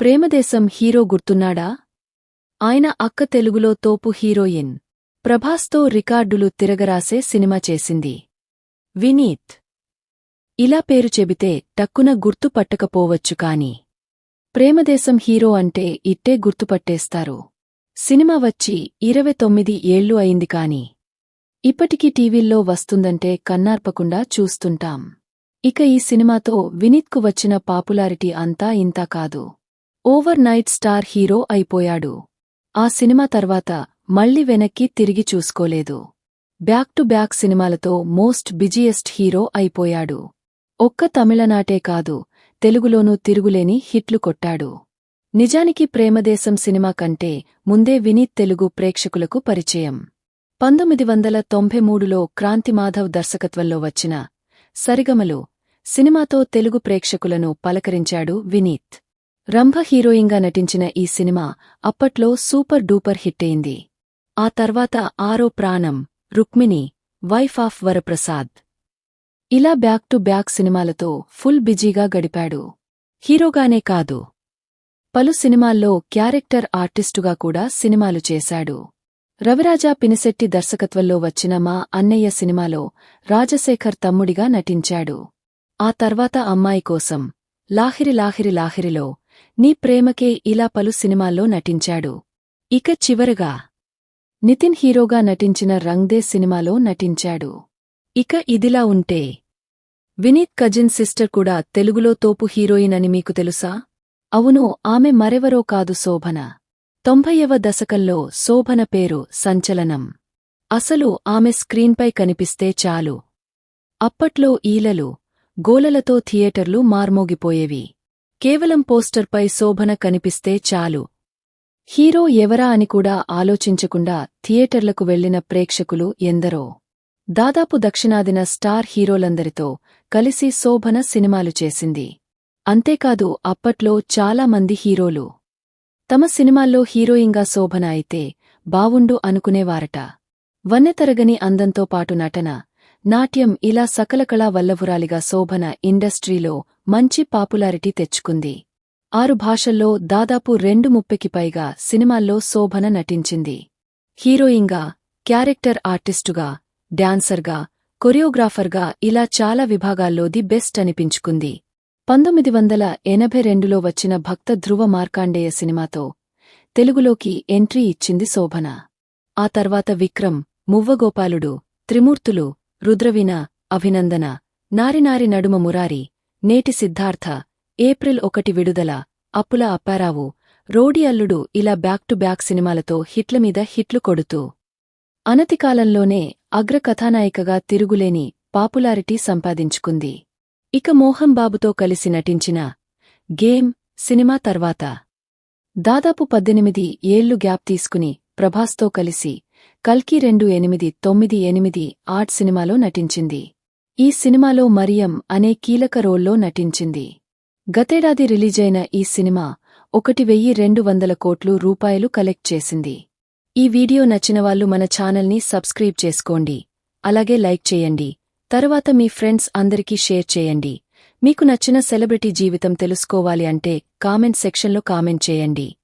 Premadesam hero గుర్తున్నాడా? ఆయన అక్క తెలుగులో తోపు హీరోయిన్. ప్రభాస్తో రికార్డులు తిరగరాసే సినిమా చేసింది. వినీత్. ఇలా పేరు చెబితే టక్కున గుర్తు పట్టకపోవచ్చు కాని. ప్రేమదేశం హీరో అంటే ఇట్టే గుర్తుపట్టేస్తారు సినిమా వచ్చి ఇరవై తొమ్మిది ఏళ్ళు అయింది కాని. ఇప్పటికీ టీవీల్లో వస్తుందంటే కన్నార్పకుండా చూస్తుంటాం. ఇక ఈ సినిమాతో వినీత్కు వచ్చిన పాపులారిటీ అంతా ఇంతా కాదు. ఓవర్ నైట్ స్టార్ హీరో అయిపోయాడు. ఆ సినిమా తర్వాత మళ్ళీ వెనక్కి తిరిగి చూసుకోలేదు. బ్యాక్ టు బ్యాక్ సినిమాలతో మోస్ట్ బిజియెస్ట్ హీరో అయిపోయాడు. ఒక్క తమిళనాటే కాదు తెలుగులోనూ తిరుగులేని హిట్లు కొట్టాడు. నిజానికి ప్రేమదేశం సినిమా కంటే ముందే వినీత్ తెలుగు ప్రేక్షకులకు పరిచయం. పంతొమ్మిది వందల తొంభై మూడులో క్రాంతిమాధవ్ దర్శకత్వంలో వచ్చిన సరిగమలు సినిమాతో తెలుగు ప్రేక్షకులను పలకరించాడు వినీత్. రంభ హీరోయిన్గా నటించిన ఈ సినిమా అప్పట్లో సూపర్ డూపర్ హిట్టయింది ఆ తర్వాత ఆరో ప్రాణం రుక్మిణి వైఫ్ ఆఫ్ వరప్రసాద్. ఇలా బ్యాక్ టు బ్యాక్ సినిమాలతో ఫుల్ బిజీగా గడిపాడు. హీరోగానే కాదు. పలు సినిమాల్లో క్యారెక్టర్ ఆర్టిస్టుగా కూడా సినిమాలు చేశాడు. రవిరాజా పినిశెట్టి దర్శకత్వంలో వచ్చిన మా అన్నయ్య సినిమాలో రాజశేఖర్ తమ్ముడిగా నటించాడు. ఆ తర్వాత అమ్మాయి కోసం లాహిరి లాహిరి లాహిరిలో నీ ప్రేమకే ఇలా పలు సినిమాల్లో నటించాడు. ఇక చివరగా నితిన్ హీరోగా నటించిన రంగ్దే సినిమాలో నటించాడు. ఇక ఇదిలా ఉంటే వినీత్ కజిన్ సిస్టర్ కూడా తెలుగులో తోపు హీరోయిన్ అని మీకు తెలుసా? అవును ఆమె మరెవరో కాదు శోభన. తొంభైవ దశకంలో శోభన పేరు సంచలనం. అసలు ఆమె స్క్రీన్పై కనిపిస్తే చాలు. అప్పట్లో ఈలలు గోలలతో థియేటర్లు మార్మోగిపోయేవి. కేవలం పోస్టర్పై శోభన కనిపిస్తే చాలు. హీరో ఎవరా అని కూడా ఆలోచించకుండా థియేటర్లకు వెళ్ళిన ప్రేక్షకులు ఎందరో. దాదాపు దక్షిణాదిన స్టార్ హీరోలందరితో కలిసి శోభన సినిమాలు చేసింది. అంతేకాదు అప్పట్లో చాలామంది హీరోలు. తమ సినిమాల్లో హీరోయింగా శోభన అయితే బావుండు అనుకునేవారట. వన్నెతరగని అందంతో పాటు నటన నాట్యం ఇలా సకల కళా వల్లభురాలిగా శోభన ఇండస్ట్రీలో మంచి పాపులారిటీ తెచ్చుకుంది. ఆరు భాషల్లో దాదాపు రెండు ముప్పెకి పైగా సినిమాల్లో శోభన నటించింది. హీరోయిన్గా క్యారెక్టర్ ఆర్టిస్టుగా డాన్సర్గా కొరియోగ్రాఫర్గా ఇలా చాలా విభాగాల్లో ది బెస్ట్ అనిపించుకుంది. పంతొమ్మిది వందల ఎనభై రెండులో వచ్చిన భక్త ధ్రువ మార్కాండేయ సినిమాతో తెలుగులోకి ఎంట్రీ ఇచ్చింది శోభన. ఆ తర్వాత విక్రమ్ మువ్వగోపాలుడు త్రిమూర్తులు రుద్రవీణ అభినందన నారినారి నడుమ మురారి నేటి సిద్ధార్థ ఏప్రిల్ ఒకటి విడుదల అప్పుల అప్పారావు రోడి అల్లుడు ఇలా బ్యాక్ టు బ్యాక్ సినిమాలతో హిట్లమీద హిట్లు కొడుతూ. అనతికాలంలోనే అగ్రకథానాయికగా తిరుగులేని పాపులారిటీ సంపాదించుకుంది. ఇక మోహన్ బాబుతో కలిసి నటించిన గేమ్ సినిమా తర్వాత దాదాపు పద్దెనిమిది ఏళ్ళు గ్యాప్ తీసుకుని ప్రభాస్తో కలిసి కల్కి రెండు ఎనిమిది తొమ్మిది ఎనిమిది ఆర్ట్ సినిమాలో నటించింది. ఈ సినిమాలో మరియం అనే కీలక రోల్లో నటించింది. గతేడాది రిలీజైన ఈ సినిమా ఒకటి వెయ్యి రెండు వందల కోట్లు రూపాయలు కలెక్ట్ చేసింది. ఈ వీడియో నచ్చినవాళ్ళు మన ఛానల్ని సబ్స్క్రైబ్ చేసుకోండి. అలాగే లైక్ చేయండి. తరువాత మీ ఫ్రెండ్స్ అందరికీ షేర్ చేయండి. మీకు నచ్చిన సెలబ్రిటీ జీవితం తెలుసుకోవాలి అంటే కామెంట్ సెక్షన్లో కామెంట్ చేయండి.